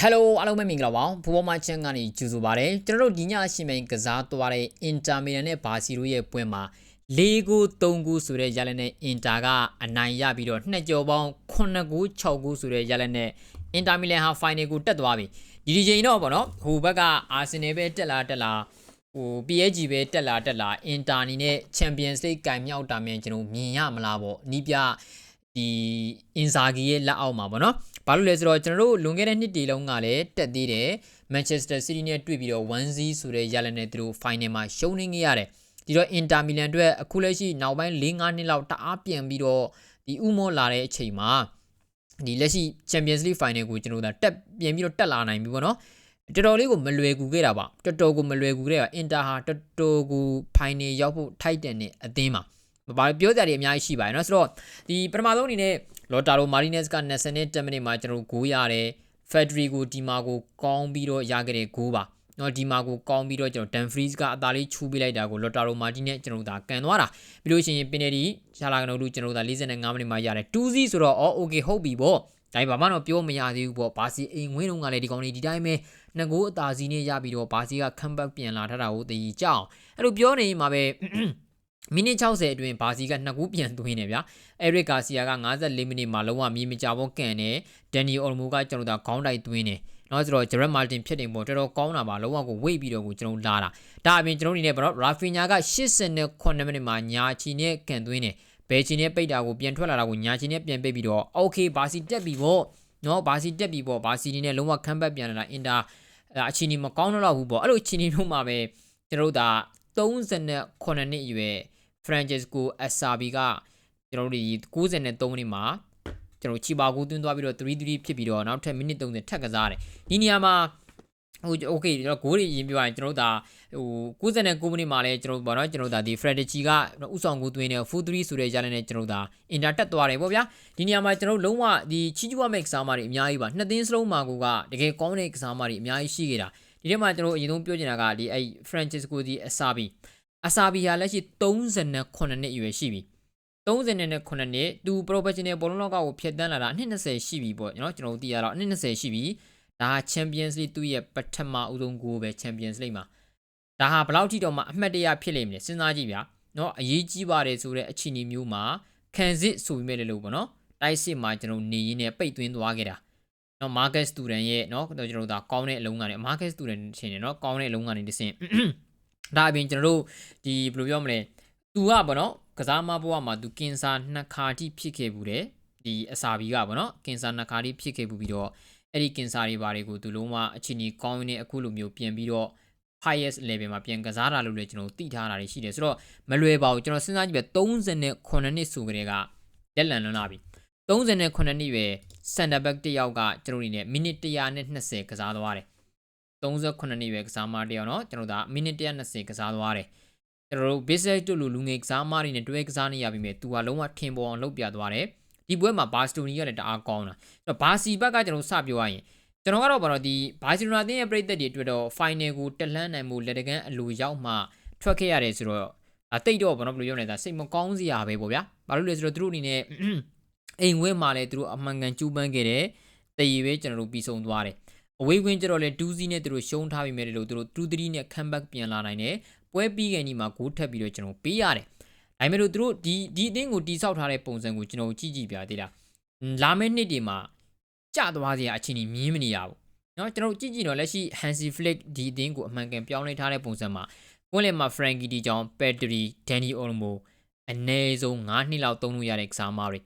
ဟယ်လိုအားလုံးပဲမင်္ဂလာပါဘူဘောမချန်ကနေကြိုဆိုပါရစေကျွန်တော်တို့ဒီညအချိန်ပိုင်းကစားသွားတဲ့အင်တာမီလန်နဲ့ဘာစီလိုရဲ့ပွဲမှာ၄ဂိုး၃ဂိုးဆိုတဲ့ရလနဲ့အင်တာကအနိုင်ရပြီးတော့နှစ်ကြော်ပေါင်း9ဂိုး6ဂိုးဆိုတဲ့ရလနဲ့အင်တာမီလန်ဟာဖိုင်နယ်ကိုတက်သွားပြီဒီဒီချိန်တော့ဗောနော်ဟိုဘက်ကအာဆင်နယ်ပဲတက်လာတက်လာဟို PSG ပဲတက်လာတက်လာအင်တာနီနဲ့ချန်ပီယံစ်လိဂ်ကင်မြောက်တာမြန်ကျွန်တော်မြင်ရမလားပေါ့နီးပြဒီအင်ဇာဂီရဲ့လက်အောက်မှာဗောနော် ဘာလို့လဲဆိုတော့ကျွန်တော်တို့လွန်ခဲ့တဲ့နှစ်တီလုံးကလည်းတက်သေးတယ်မန်ချက်စတာစီးတီးနဲ့တွေ့ပြီးတော့1-0ဆိုတဲ့ရလနဲ့သူတို့ဖိုင်နယ်မှာရှုံးနေခဲ့ရတယ်ဒီတော့အင်တာမီလန်အတွက်အခုလက်ရှိနောက်ပိုင်း၄-၅နှစ်လောက်တအားပြန်ပြီးတော့ဒီဥမောလာတဲ့အချိန်မှာဒီလက်ရှိ Champions League Final ကိုကျွန်တော်တို့တက်ပြန်ပြီးတော့တက်လာနိုင်ပြီပေါ့နော်တော်တော်လေးကိုမလွယ်ကူခဲ့တာပါတော်တော်ကိုမလွယ်ကူခဲ့တာအင်တာဟာတော်တော်ကိုဖိုင်နယ်ရောက်ဖို့ထိုက်တန်တဲ့အသင်းပါဘာပြောကြတယ်အများကြီးရှိပါတယ်เนาะဆိုတော့ဒီပထမဆုံးအနေနဲ့ လော်တာရိုမာရီနက်စ်က20မိနစ်မှာကျွန်တော်တို့ဂိုးရတယ်ဖက်ဒရီကိုဒီမာကိုကောင်းပြီးတော့ရခဲ့တဲ့ဂိုးပါနော်ဒီမာကိုကောင်းပြီးတော့ကျွန်တော်ဒန်ဖရီးကအသာလေးချူပေးလိုက်တာကိုလော်တာရိုမာတီနဲ့ကျွန်တော်တို့ဒါကန်သွားတာပြီးလို့ရှိရင်ပင်နယ်ဒီရှာလာကနိုလူကျွန်တော်တို့ဒါ45မိနစ်မှာရတယ်2-0ဆိုတော့အော်โอเคဟုတ်ပြီပေါ့ဒါပေမဲ့ဘာမှတော့ပြောမရသေးဘူးပေါ့ဘာစီအိမ်ဝင်းလုံးကလည်းဒီကောင်လေးဒီတိုင်းပဲနှစ်ကိုအသာစီနဲ့ရပြီးတော့ဘာစီကခမ်ဘက်ပြန်လာထားတာကိုသိကြအောင်အဲ့လိုပြောနေမှာပဲ မိနစ်60အတွင်းဘာစီကနှစ်ခုပြန်သွင်းနေဗျာအဲရစ်ဂါစီယာက54မိနစ်မှာလုံးဝမြေမကြဘောကန်နေဒန်နီအော်မိုကကျွန်တော်တို့ခေါင်းတိုက်သွင်းနေနော်ဆိုတော့ဂျရက်မာတင်ဖြစ်နေပေါ့တော်တော်ကောင်းတာပါလုံးဝကိုဝိတ်ပြီးတော့ကိုကျွန်တော်လာတာဒါအပြင်ကျွန်တော်အနေနဲ့ဗောနော်ရာဖီညာက89မိနစ်မှာညာချီနဲ့ကန်သွင်းနေဘယ်ချီနဲ့ပိတ်တာကိုပြန်ထွက်လာတာကိုညာချီနဲ့ပြန်ပိတ်ပြီးတော့โอเคဘာစီတက်ပြီပေါ့နော်ဘာစီတက်ပြီပေါ့ဘာစီနေလုံးဝခမ်းဘက်ပြန်လာတာအင်တာအချီနီမကောင်းတော့ဘူးပေါ့အဲ့လိုချီနီတို့မှာပဲကျွန်တော်တို့ဒါ38နှစ်အရွယ် Francesco Asabi ကကျွန်တော်တို့ဒီ93နှစ်မှာကျွန်တော်ချီပါကိုသွင်းသွားပြီးတော့3-3ဖြစ်ပြီးတော့နောက်ထပ်မိနစ်30ထပ်ကစားတယ်ဒီနေရာမှာဟိုโอเคကျွန်တော်ဂိုးတွေရင်ပြောရရင်ကျွန်တော်တို့ဒါဟို69မိနစ်မှာလဲကျွန်တော်ပေါ့နော်ကျွန်တော်ဒါဒီ Frederici ကဥဆောင်ကိုသွင်းတယ် 4-3ဆိုတဲ့ကြားနဲ့ကျွန်တော်ဒါအင်တာတက်သွားတယ်ပေါ့ဗျာဒီနေရာမှာကျွန်တော်လုံးဝဒီချီကျူရမယ့်ကစားမတွေအများကြီးပါနှစ်သင်းစလုံးမှာကိုကတကယ်ကောင်းတဲ့ကစားမတွေအများကြီးရှိခဲ့တာဒီထဲမှာကျွန်တော်အရင်ဆုံးပြောချင်တာကဒီအဲ့ Francesco di Asabi အစာဘီဟာလက်ရှိ38နှစ်အရွယ်ရှိပြီ38နှစ်သူ professional ဘောလုံးလောကကိုဖျက်ဆီးလာတာနှစ်20ရှိပြီပေါ့နော်ကျွန်တော်တို့သိရတော့နှစ်20ရှိပြီဒါဟာ Champions League သူ့ရဲ့ပထမဦးဆုံးဂိုးပဲ Champions League မှာဒါဟာဘယ်လောက်ထိတော့မှအမှတ်တရဖြစ်လိမ့်မလဲစဉ်းစားကြည့်ဗျာနော်အရေးကြီးပါတယ်ဆိုတဲ့အခြေအနေမျိုးမှာခံစစ်ဆိုပြီးမဲ့လို့ပေါ့နော်တိုက်စစ်မှာကျွန်တော်နေရင်းနဲ့ပိတ်သွင်းသွားခဲ့တာနော် market student ရဲ့နော်ကျွန်တော်တို့ဒါကောင်းတဲ့အလုံးကနေ market student ရှင်နေနော်ကောင်းတဲ့အလုံးကနေတဆင့် ဒါအပြင်ကျွန်တော်တို့ဒီဘယ်လိုပြောမလဲသူကဗောနော်ကစားမဘဝမှာသူကင်ဆာနှစ်ခါတိဖြစ်ခဲ့ဘူးတယ်ဒီအစာဘီကဗောနော်ကင်ဆာနှစ်ခါတိဖြစ်ခဲ့ဘူးပြီးတော့အဲ့ဒီကင်ဆာတွေဘာတွေကိုသူလုံးဝအချင်းကြီးကောင်းနေအခုလိုမျိုးပြန်ပြီးတော့ highest level မှာပြန်ကစားတာလို့လည်းကျွန်တော်သိထားတာတွေရှိတယ်ဆိုတော့မလွယ်ပါဘူးကျွန်တော်စဉ်းစားကြည့်ပဲ38နှစ်ဆိုကြတဲ့ကလက်လန်လွန်လာပြီ38နှစ်ပဲ center back တယောက်ကကျွန်တော်အနေနဲ့မိနစ်120ကစားသွားတယ် 38နှစ်ပဲကစားမတယောက်နော်ကျွန်တော်ဒါမိနစ်120ကစားသွားတယ်ကျွန်တော်တို့ basic တူလူလူငယ်ကစားမတွေနဲ့တွဲကစားနေရပြီမြဲသူကလုံးဝထင်ပေါ်အောင်လုပ်ပြသွားတယ်ဒီပွဲမှာဘာစတိုနီကလည်းတအားကောင်းတာဆိုတော့ဘာစီဘက်ကကျွန်တော်စပြောရရင်ကျွန်တော်ကတော့ဘာလို့ဒီဘာစီလိုနာတင်းရဲ့ပြိသက်တွေအတွက်တော့ final ကိုတက်လှမ်းနိုင်မှုလက်တကန်းအလိုရောက်မှထွက်ခဲ့ရတယ်ဆိုတော့အတိတ်တော့ဘာလို့ဘယ်လိုပြောနေတာစိတ်မကောင်းစရာပဲပေါ့ဗျာဘာလို့လဲဆိုတော့သူတို့အနေနဲ့အိမ်ဝဲမှာလည်းသူတို့အမှန်ကန်ကျူးပန်းခဲ့တယ်တည်ရွေးကျွန်တော်တို့ပြီးဆုံးသွားတယ် အဝေးကွင်းကျတော့လေ2စီးနဲ့သူတို့ရှုံးထားပြီးမယ်လို့သူတို့2-3နဲ့ comeback ပြန်လာနိုင်တယ်ပွဲပြီးခင်ဒီမှာဂိုးထပ်ပြီးတော့ကျွန်တော်ပေးရတယ်ဒါပေမဲ့လို့သူတို့ဒီဒီအသင်းကိုတိစောက်ထားတဲ့ပုံစံကိုကျွန်တော်ကြည့်ကြည့်ပြသေးတာလာမယ့်နှစ်တွေမှာကျသွားစရာအခြေအနေမြင်မနေရဘူးเนาะကျွန်တော်ကြည့်ကြည့်တော့လက်ရှိ Hansi Flick ဒီအသင်းကိုအမှန်ကန်ပြောင်းလဲထားတဲ့ပုံစံမှာကွင်းလယ်မှာ Frankie De Jong, Pedri, Dani Olmo အနည်းဆုံး9နှစ်လောက်သုံးလို့ရတဲ့ကစားမတွေ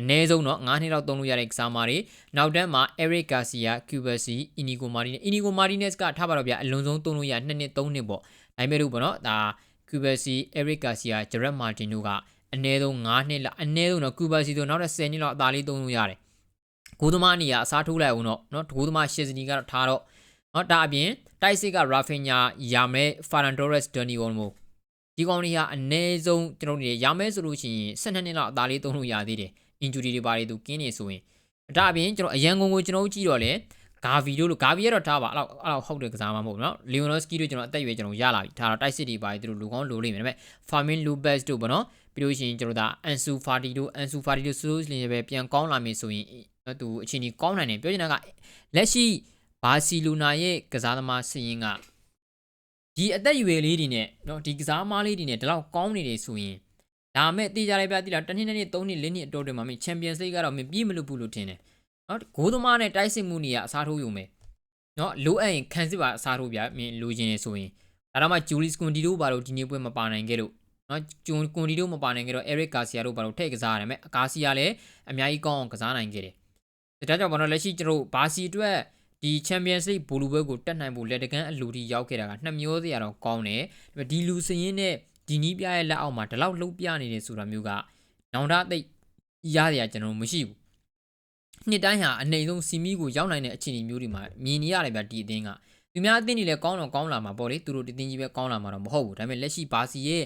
အနည်းဆုံးတော့9နှစ်လောက်သုံးလို့ရတဲ့ကစားမတွေနောက်တန်းမှာ Eric Garcia, Kubasi, Inigo Martinez Inigo Martinez ကထားပါတော့ဗျအလွန်ဆုံးသုံးလို့ရ2နှစ်3နှစ်ပေါ့ဒါပေမဲ့လို့ပေါ့နော်ဒါ Kubasi, Eric Garcia, Gerard Martin တို့ကအနည်းဆုံး9နှစ်လောက်အနည်းဆုံးတော့ Kubasi တို့နောက်ထပ်10နှစ်လောက်အသာလေးသုံးလို့ရတယ်ဂိုးသမားနေရအစားထိုးလိုက်အောင်တော့နော်ဂိုးသမားရှစ်စနီကတော့ထားတော့နော်ဒါအပြင်တိုက်စစ်က Rafinha ယာမဲ Ferran Torres, Dani Olmo ဒီကောင်တွေဟာအနည်းဆုံးကျွန်တော်တို့ရမယ်ဆိုလို့ရှိရင်12နှစ်လောက်အသာလေးသုံးလို့ရသေးတယ် injury တွေပါတယ်သူကင်းနေဆိုရင်ဒါအပြင်ကျွန်တော်အရန်ကုန်ကိုကျွန်တော်ကြည့်တော့လေဂါဗီတို့လို့ဂါဗီကတော့ထားပါအဲ့လောက်အဲ့လောက်ဟုတ်တဲ့ကစားမမဟုတ်ဘူးเนาะလီယိုနိုစကီတို့ကျွန်တော်အသက်အရွယ်ကျွန်တော်ရလာပြီဒါတော့တိုက်စစ်တွေပါတယ်သူတို့လူကောင်းလိုလိမ့်မယ်ဒါပေမဲ့ဖာမင်လူဘက်စ်တို့ပေါ့နော်ပြီးလို့ရှိရင်ကျွန်တော်ဒါအန်ဆူဖာတီတို့အန်ဆူဖာတီတို့ဆိုလို့ရှိရင်ပဲပြန်ကောင်းလာမယ်ဆိုရင်သူအချိန်ကြီးကောင်းနိုင်တယ်ပြောချင်တာကလက်ရှိ ဘာစီလိုနာရဲ့ကစားသမားစရင်ကဒီအသက်အရွယ်လေးတွေနဲ့เนาะဒီကစားသမားလေးတွေနဲ့ဒီလောက်ကောင်းနေတယ်ဆိုရင် ဒါမဲ့တည်ကြရပြတည်လားတနည်းနဲ့သုံးနှစ်လေးနှစ်အတော်တွေမှာမင်းချန်ပီယံစိတ်ကတော့မင်းပြေးမလို့ဘူးလို့ထင်တယ်နော်ဂိုးသမားနဲ့တိုက်စစ်မှုနေရအစားထိုးယူမယ်နော်လိုအပ်ရင်ခံစစ်ပါအစားထိုးပြမင်းလိုချင်နေဆိုရင်ဒါတော့မှဂျူလီစကွန်တီတို့ဘာလို့ဒီနေ့ပွဲမပါနိုင်ခဲ့လို့နော်ဂျွန်ကွန်တီတို့မပါနိုင်ခဲ့တော့အရစ်ကာစီယာတို့ဘာလို့ထည့်ကစားရမယ်အကာစီယာလည်းအများကြီးကောင်းအောင်ကစားနိုင်ခဲ့တယ်ဒါကြောင့်ဘာလို့လက်ရှိကျွန်တော်ဘာစီအတွက်ဒီ Champions League ဘူလူပွဲကိုတက်နိုင်ဖို့လက်တကန်းအလူတီရောက်ခဲ့တာကနှစ်မျိုးစရာတော့ကောင်းတယ်ဒီလူစရင်နဲ့ ဒီနီးပြရဲ့လက်အောက်မှာဒီလောက်လှုပ်ပြနေတယ်ဆိုတာမျိုးကနောင်တသိရရကျွန်တော်မရှိဘူး။နှစ်တိုင်းဟာအနေဆုံးစီမီကိုရောက်နိုင်တဲ့အခြေအနေမျိုးတွေမှာမြင်နေရတယ်ဗျဒီအသင်းကသူများအသင်းတွေလည်းကောင်းတော့ကောင်းလာမှာပေါ့လေသူတို့ဒီသင်းကြီးပဲကောင်းလာမှာတော့မဟုတ်ဘူးဒါပေမဲ့လက်ရှိဘာစီရဲ့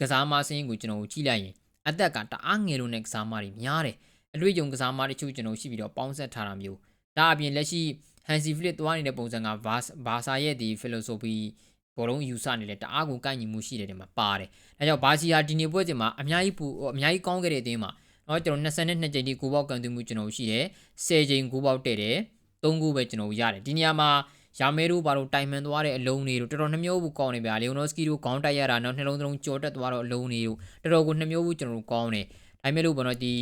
ကစားမစင်းကိုကျွန်တော်တို့ကြည့်လိုက်ရင်အသက်ကတအားငယ်လို့နဲ့ကစားမတွေများတယ်အတွေ့အကြုံကစားမတချို့ကျွန်တော်ရှိပြီးတော့ပေါင်းဆက်ထားတာမျိုးဒါအပြင်လက်ရှိ Hansi Flick သွားနေတဲ့ပုံစံကဘာစာရဲ့ဒီ philosophy ဘောလုံးယူဆနေလဲတအားကိုကိုက်ညီမှုရှိတယ်ဒီမှာပါတယ်ဒါကြောင့်ဘာစီဟာဒီနေ့ပွဲချိန်မှာအများကြီးပူအများကြီးကောင်းခဲ့တဲ့အသင်းမှာတော့ကျွန်တော်22ကြိမ်ဒီကိုပေါက်ကန်သွင်းမှုကျွန်တော်ရှိတယ်10ကြိမ်ကိုပေါက်တဲ့တယ်3ခုပဲကျွန်တော်ရတယ်ဒီနေရာမှာရာမဲတို့ဘာလို့တိုင်မှန်သွားတဲ့အလုံးတွေတို့တော်တော်နှမျိုးဘူးကောင်းနေဗျာလီယိုနိုစကီတို့ခေါင်းတိုက်ရတာနော်နှလုံးသလုံးကြော်တက်သွားတော့အလုံးတွေတို့တော်တော်ကိုနှမျိုးဘူးကျွန်တော်တို့ကောင်းတယ်ဒါပေမဲ့လို့ဘောနော်ဒီ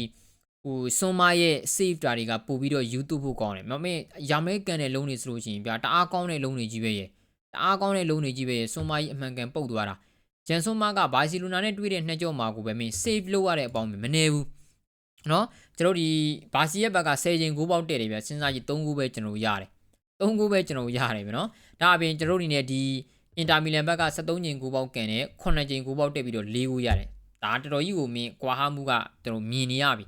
ဟိုစွန်မရဲ့ save တာတွေကပို့ပြီးတော့ YouTube ဖို့ကောင်းတယ်မမေရာမဲကန်တဲ့လုံးတွေဆိုလို့ရှိရင်ဗျာတအားကောင်းတဲ့လုံးတွေကြီးပဲရဲ့ တအားကောင်းတဲ့လုံးတွေကြီးပဲရဲ့စွန်မကြီးအမှန်ကန်ပုတ်သွားတာဂျန်စွန်မကဘာစီလိုနာနဲ့တွေ့တဲ့နှစ်ကြောမှာကိုပဲမင်း save လုပ်ရတဲ့အပေါင်းမနေဘူးနော်ကျွန်တော်ဒီဘာစီရဲ့ဘက်က10ချိန်9ပေါက်တဲ့တယ်ဗျစဉ်းစားကြည့်3ခုပဲကျွန်တော်ရတယ်3ခုပဲကျွန်တော်ရတယ်ဗျနော်ဒါအပြင်ကျွန်တော်တို့အနေနဲ့ဒီအင်တာမီလန်ဘက်က73ချိန်9ပေါက်ကန်နဲ့9ချိန်9ပေါက်တက်ပြီးတော့4ခုရတယ်ဒါတော်တော်ကြီးကိုမင်းကွာဟမှုကကျွန်တော်မြင်နေရပြီ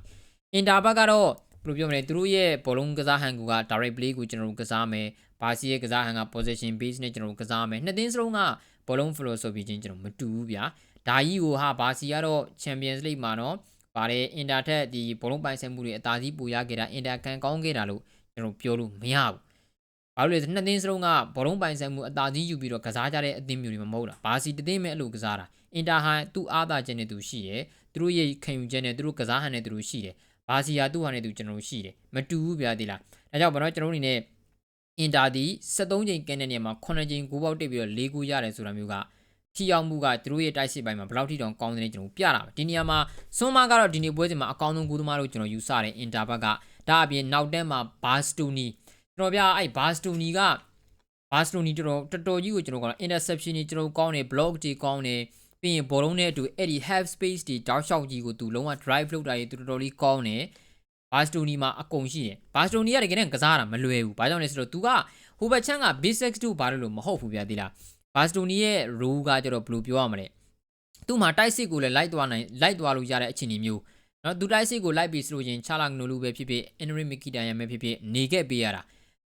အင်တာဘက်ကတော့ ဘယ်လိုပြောမလဲသူတို့ရဲ့ဘောလုံးကစားဟန်ကူက direct play ကိုကျွန်တော်တို့ကစားမယ်ဘာစီရဲ့ကစားဟန်က position base နဲ့ကျွန်တော်တို့ကစားမယ်နှစ်သင်းစလုံးကဘောလုံး philosophy ချင်းကျွန်တော်မတူဘူးဗျာဒါကြီးကိုဟာဘာစီကတော့ Champions League မှာတော့ဗါတယ်အင်တာထက်ဒီဘောလုံးပိုင်ဆိုင်မှုတွေအသာစီးပူရခဲ့တာအင်တာကန်ကောင်းခဲ့တာလို့ကျွန်တော်ပြောလို့မရဘူးဘာလို့လဲဆိုနှစ်သင်းစလုံးကဘောလုံးပိုင်ဆိုင်မှုအသာစီးယူပြီးတော့ကစားကြတဲ့အသင်းမျိုးတွေမဟုတ်တာဘာစီတသင်းမဲ့အဲ့လိုကစားတာအင်တာဟန်သူ့အားသာချက်နဲ့သူရှိတယ်သူတို့ရဲ့ခံယူချက်နဲ့သူတို့ကစားဟန်နဲ့သူတို့ရှိတယ် ဘာစီယာသူ့ဟာနဲ့သူကျွန်တော်တို့ရှိတယ်မတူဘူးဗျာဒီလားဒါကြောင့်ဘာလို့ကျွန်တော်တို့အနေနဲ့အင်တာဒီ73ချိန်ကင်းတဲ့နေရာမှာ9ချိန်9ပေါက်တိတ်ပြီးတော့4ခုရတယ်ဆိုတာမျိုးကထိရောက်မှုကသူတို့ရဲ့တိုက်စစ်ပိုင်းမှာဘယ်လောက်ထိတောင်ကောင်းတယ်ကျွန်တော်ပြတာပဲဒီနေရာမှာဆွန်မာကတော့ဒီနေ့ပွဲစဉ်မှာအကောင်းဆုံးကူးသမားလို့ကျွန်တော်ယူဆတယ်အင်တာဘက်ကဒါအပြင်နောက်တန်းမှာဘာစတူနီကျွန်တော်ပြအဲ့ဘာစတူနီကဘာစတူနီတော်တော်တော်ကြီးကိုကျွန်တော်ကတော့ interception ကြီးကျွန်တော်ကောင်းတယ် block ကြီးကောင်းတယ် ပြီးရင်ဘောလုံးနဲ့အတူအဲ့ဒီ half space တွေတောက်လျှောက်ကြီးကိုသူလုံးဝ drive လုပ်တာကြီးတော်တော်လေးကောင်းတယ်ဘာစတိုနီမှာအကုန်ရှိတယ်ဘာစတိုနီကတကယ်နဲ့ကစားတာမလွယ်ဘူးဘာကြောင့်လဲဆိုတော့သူကဟိုဘက်ချမ်းက basic 2ဘာလို့လို့မဟုတ်ဘူးဗျာဒီလားဘာစတိုနီရဲ့ rule ကကျတော့ဘယ်လိုပြောရမလဲသူ့မှာတိုက်စစ်ကိုလည်းလိုက်သွားနိုင်လိုက်သွားလို့ရတဲ့အခြေအနေမျိုးနော်သူတိုက်စစ်ကိုလိုက်ပြီးဆိုလို့ရင်ချလာနိုလူပဲဖြစ်ဖြစ် Henry Mkhitaryan ရမယ်ဖြစ်ဖြစ်နေခဲ့ပေးရတာ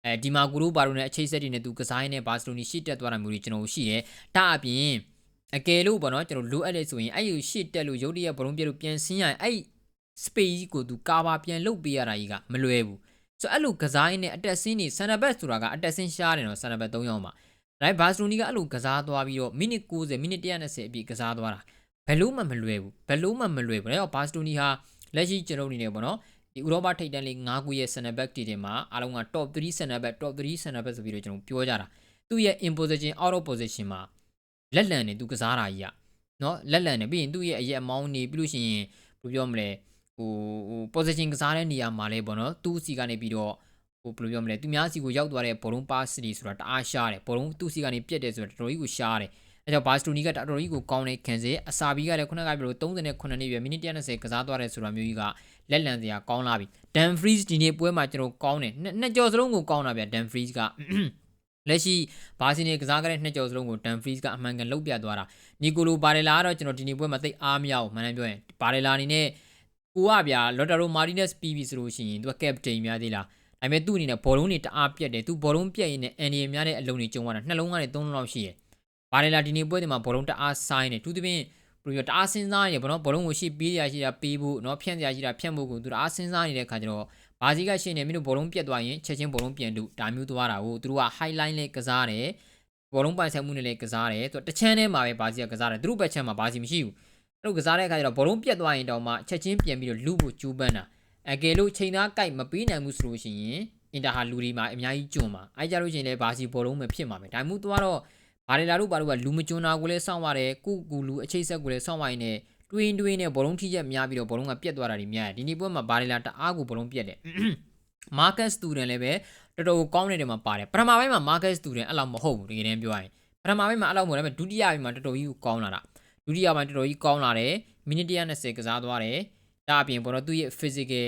အဲဒီမာကူရိုဘာလို့နဲ့အချိတ်ဆက်တွေနဲ့သူကစားရင်းနဲ့ဘာစတိုနီရှစ်တက်သွားတာမျိုးတွေကျွန်တော်ရှိတယ်ဒါအပြင် အကယ်လို့ပေါ့နော်ကျွန်တော်လိုအပ်တယ်ဆိုရင်အဲ့ဒီရှစ်တက်လို့ရုပ်တရက်ဘလုံးပြလို့ပြန်ဆင်းရရင်အဲ့ space ကိုသူကာဘာပြန်လုတ်ပေးရတာကြီးကမလွယ်ဘူးဆိုတော့အဲ့လိုကစားရင်းနဲ့အတက်ဆင်းနေ center back ဆိုတာကအတက်ဆင်းရှားတယ်နော် center back 3ယောက်မှာဒါပေမဲ့ဘာစလိုနီကအဲ့လိုကစားသွားပြီးတော့မိနစ်90မိနစ်120အပြည့်ကစားသွားတာဘယ်လို့မှမလွယ်ဘူးဘယ်လို့မှမလွယ်ဘူးဒါကြောင့်ဘာစလိုနီဟာလက်ရှိကျွန်တော်အနေနဲ့ပေါ့နော်ဒီဥရောပထိပ်တန်းလေး၅ခုရဲ့ center back တီတင်မှာအားလုံးက top 3 center back top 3 center back ဆိုပြီးတော့ကျွန်တော်ပြောကြတာသူ့ရဲ့ in position out of position မှာ လက်လံနေသူကစားတာကြီးอ่ะเนาะလက်လံနေပြီးရင်သူ့ရဲ့အရက်အမောင်းနေပြီးလို့ရှိရင်ဘယ်လိုပြောမလဲဟိုဟို position ကစားတဲ့နေရာမှာလဲပေါ့နော်သူ့စီကနေပြီးတော့ဟိုဘယ်လိုပြောမလဲသူများစီကိုရောက်သွားတဲ့ဘောလုံးပါစတီဆိုတာတအားရှားတယ်ဘောလုံးသူ့စီကနေပြက်တယ်ဆိုတာတော်တော်ကြီးကိုရှားတယ်အဲကြောင့်ဘာစတိုနီကတော်တော်ကြီးကိုကောင်းတဲ့ခံစေအစာဘီကလည်းခုနကပြောလို့38နှစ်ပြည့်မိနစ်120ကစားသွားတယ်ဆိုတာမျိုးကြီးကလက်လံစရာကောင်းလာပြီဒန်ဖရီးစ်ဒီနေ့ပွဲမှာကျွန်တော်ကောင်းတယ်နှစ်ကြော်စလုံးကိုကောင်းတာဗျဒန်ဖရီးစ်က လက်ရှိဘာစီနေကစားကြတဲ့နှစ်ကြော်စလုံးကိုဒန်ဖရီးစ်ကအမှန်ကန်လုတ်ပြသွားတာနီကိုလိုဘာရလာကတော့ကျွန်တော်ဒီနေ့ပွဲမှာသိအားမရဘူးမှန်တယ်ပြောရင်ဘာရလာအနေနဲ့ကိုကဗျာလော်တာရိုမာတီနက်စ်ပြီးပြီဆိုလို့ရှိရင်သူကကက်ပတိန်များသေးလားဒါပေမဲ့သူ့အနေနဲ့ဘောလုံးတွေတအားပြက်တယ်သူဘောလုံးပြက်ရင်းနဲ့အန်ဒီများတဲ့အလုံးတွေကျုံသွားတာနှလုံးကနေသုံးလုံးလောက်ရှိတယ်ဘာရလာဒီနေ့ပွဲတွေမှာဘောလုံးတအားဆိုင်တယ်သူသဖြင့်ဘယ်လိုတအားစဉ်းစားနေဘောလုံးဘောလုံးကိုရှိပေးရရှိတာပေးဖို့เนาะဖြန့်စရာရှိတာဖြန့်ဖို့ကိုသူတအားစဉ်းစားနေတဲ့ခါကျတော့ ဘာစီကရှိနေမင်းတို့ဘောလုံးပြက်သွားရင်ချက်ချင်းဘောလုံးပြန်တူဒါမျိုးသွားတာကိုသူတို့က highlight လေးကစားတယ်ဘောလုံးပိုင်ဆိုင်မှုနဲ့လည်းကစားတယ်သူတချမ်းထဲမှာပဲဘာစီကကစားတယ်သူတို့ဘက်ချမ်းမှာဘာစီမရှိဘူးအဲ့လိုကစားတဲ့အခါကျတော့ဘောလုံးပြက်သွားရင်တောင်မှချက်ချင်းပြန်ပြီးတော့လူဖို့ကြိုးပမ်းတာအကယ်လို့ချိန်သားကြိုက်မပေးနိုင်ဘူးဆိုလို့ရှိရင်အင်တာဟာလူဒီမှာအများကြီးကျွန်းမှာအဲကြလို့ရှိရင်လည်းဘာစီဘောလုံးပဲဖြစ်မှာပဲဒါမှမဟုတ်သွားတော့ဘာလေလာတို့ဘာလို့ကလူမကျွန်းတာကိုလည်းစောင့်ရတယ်ကုကူလူအချိတ်ဆက်ကိုလည်းစောင့်ရင်းနဲ့ တွင်းတွင်းနဲ့ဘောလုံးထိချက်များပြီးတော့ဘောလုံးကပြက်သွားတာတွေများတယ်ဒီနေ့ပွဲမှာဘာလေလာတအားကိုဘောလုံးပြက်တယ် market student လည်းပဲတော်တော်ကောင်းတဲ့နေရာမှာပါတယ်ပထမပိုင်းမှာ market student အဲ့လောက်မဟုတ်ဘူးတကယ်တမ်းပြောရရင်ပထမပိုင်းမှာအဲ့လောက်မဟုတ်ဒါပေမဲ့ဒုတိယပိုင်းမှာတော်တော်ကြီးကိုကောင်းလာတာဒုတိယပိုင်းတော်တော်ကြီးကောင်းလာတယ်မိနစ်120ကစားသွားတယ်ဒါအပြင်ဘောတော့သူ့ရဲ့ physical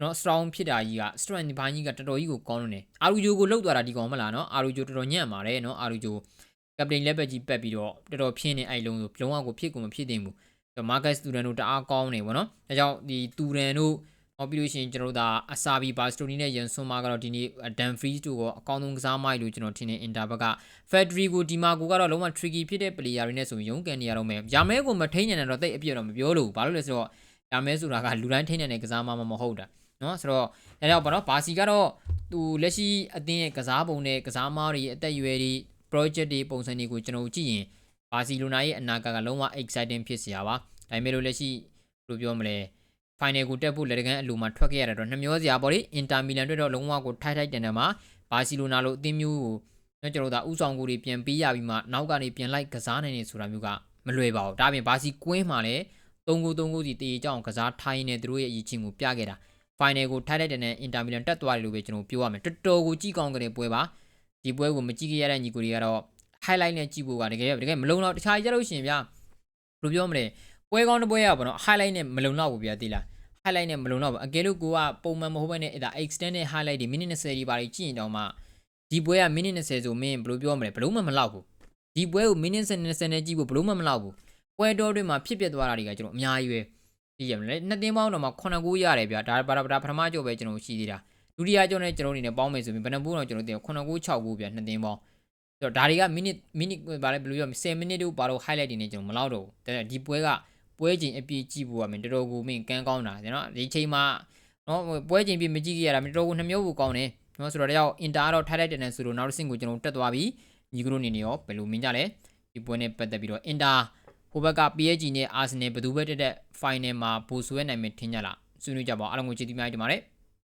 နော် strong ဖြစ်တာကြီးက strength ဘိုင်းကြီးကတော်တော်ကြီးကိုကောင်းနေတယ်အာရူဂျိုကိုလောက်သွားတာဒီကောင်မလားနော်အာရူဂျိုတော်တော်ညံ့ပါတယ်နော်အာရူဂျိုကပတိန်လက်ဘက်ကြီးပက်ပြီးတော့တော်တော်ဖြင်းနေအဲ့လုံးဆိုလုံးဝကိုဖြစ်ကုန်မဖြစ်သင့်ဘူး ဆိုတော့ market student တို့တအားကောင်းနေပေါ့နော်ဒါကြောင့်ဒီတူရန်တို့ဟောပြီးလို့ရှိရင်ကျွန်တော်တို့ဒါအစာဘီဘာစတိုနီနဲ့ရန်ဆွန်မာကတော့ဒီနေ့ဒန်ဖရီးတို့ကအကောင်းဆုံးကစားမိုက်လို့ကျွန်တော်ထင်တယ်အင်တာဘက်ကဖက်ဒရီကိုဒီမာကိုကတော့လုံးဝ tricky ဖြစ်တဲ့ player တွေနဲ့ဆိုရင်ရုန်းကန်နေရတော့မယ်။ယာမဲကိုမထိန်းနိုင်တော့တိတ်အပြည့်တော့မပြောလို့ဘာလို့လဲဆိုတော့ယာမဲဆိုတာကလူတိုင်းထိန်းနိုင်တဲ့ကစားမမဟုတ်တာ။နော်ဆိုတော့ဒါကြောင့်ဘာလို့ဘာစီကတော့သူလက်ရှိအသင်းရဲ့ကစားပုံနဲ့ကစားမားတွေအသက်အရွယ်တွေ project တွေပုံစံတွေကိုကျွန်တော်ကြည့်ရင် ဘာစီလိုနာရဲ့အနာဂတ်ကလုံးဝ exciting ဖြစ်စရာပါ။ဒါပေမဲ့လို့လက်ရှိဘယ်လိုပြောမလဲ။ final ကိုတက်ဖို့လက်တကန်းအလိုမှာထွက်ခဲ့ရတဲ့တော့နှမျောစရာပေါ့လေအင်တာမီလန်တို့တော့လုံးဝကိုထိုက်ထိုက်တန်တန်မှာဘာစီလိုနာလိုအသင်းမျိုးကိုကျွန်တော်တို့ဒါဥဆောင်ကိုတွေပြန်ပေးရပြီးမှနောက်ကနေပြန်လိုက်ကစားနိုင်နေဆိုတာမျိုးကမလွယ်ပါဘူးဒါပြင်ဘာစီကွင်းမှာလည်း3ဂိုး3ဂိုးစီတေးကြအောင်ကစားထိုင်းနေသူတို့ရဲ့အရေးချင်းကိုပြခဲ့တာ final ကိုထိုက်ထိုက်တန်တန်အင်တာမီလန်တက်သွားတယ်လို့ပဲကျွန်တော်ပြောရမယ်တော်တော်ကိုကြည့်ကောင်းကြတဲ့ပွဲပါဒီပွဲကိုမကြည့်ခဲ့ရတဲ့ညီကိုတွေကတော့ highlight နဲ့ကြည့်ဖို့ကတကယ်တကယ်မလုံတော့တခြားကြလို့ရှိရင်ဗျာဘယ်လိုပြောမလဲပွဲကောင်းတစ်ပွဲရပါတော့ highlight နဲ့မလုံတော့ဘူးဗျာသိလား highlight နဲ့မလုံတော့ဘူးအကယ်လို့ကိုကပုံမှန်မဟုတ်ဘဲနဲ့အဲ့ဒါ extended highlight တွေမိနစ်20ဒီပါတွေကြည့်ရင်တောင်မှဒီပွဲကမိနစ်20ဆိုမင်းဘယ်လိုပြောမလဲဘလို့မှမလောက်ဘူးဒီပွဲကိုမိနစ်20နဲ့ကြည့်ဖို့ဘလို့မှမလောက်ဘူးပွဲတော်တွေမှာဖြစ်ပျက်သွားတာတွေကကျွန်တော်အများကြီးပဲကြည့်ရမလဲနှစ်တင်းပေါင်းတော့မှ9ဂိုးရတယ်ဗျာဒါပါဒါပထမကြောပဲကျွန်တော်ရှိသေးတာဒုတိယကြောနဲ့ကျွန်တော်အနေနဲ့ပေါင်းမယ်ဆိုရင်ဘယ်နှဘူးတော့ကျွန်တော်တင်9ဂိုး6ဂိုးဗျာနှစ်တင်းပေါင်း ဆိုတော့ဒါတွေကမိနစ်မိနစ်ဗာလဲဘယ်လိုပြော10မိနစ်တို့ဘာလို့ highlight တွေနဲ့ကျွန်တော်မလောက်တော့ဘူးဒါဒီပွဲကပွဲချိန်အပြည့်ကြည့်ဖို့ကမင်းတော်တော်ကိုမင်းကန်းကောင်းတာနော်ဒီချိန်မှာနော်ပွဲချိန်ပြည့်မကြည့်ကြရတာမင်းတော်တော်ကိုနှမျိုးကိုကောင်းတယ်နော်ဆိုတော့တယောက်အင်တာကတော့ထိုက်လိုက်တဲ့နဲ့ဆိုတော့နောက်တစ်ဆင့်ကိုကျွန်တော်တက်သွားပြီညီကတို့အနေနဲ့ရောဘယ်လိုမြင်ကြလဲဒီပွဲနဲ့ပတ်သက်ပြီးတော့အင်တာဟိုဘက်က PSG နဲ့ Arsenal ဘယ်သူပဲတက်တဲ့ final မှာပိုဆွဲနိုင်မယ်ထင်ကြလားဆွေးနွေးကြပါအောင်အားလုံးကိုကျေးဇူးများတင်ပါတယ်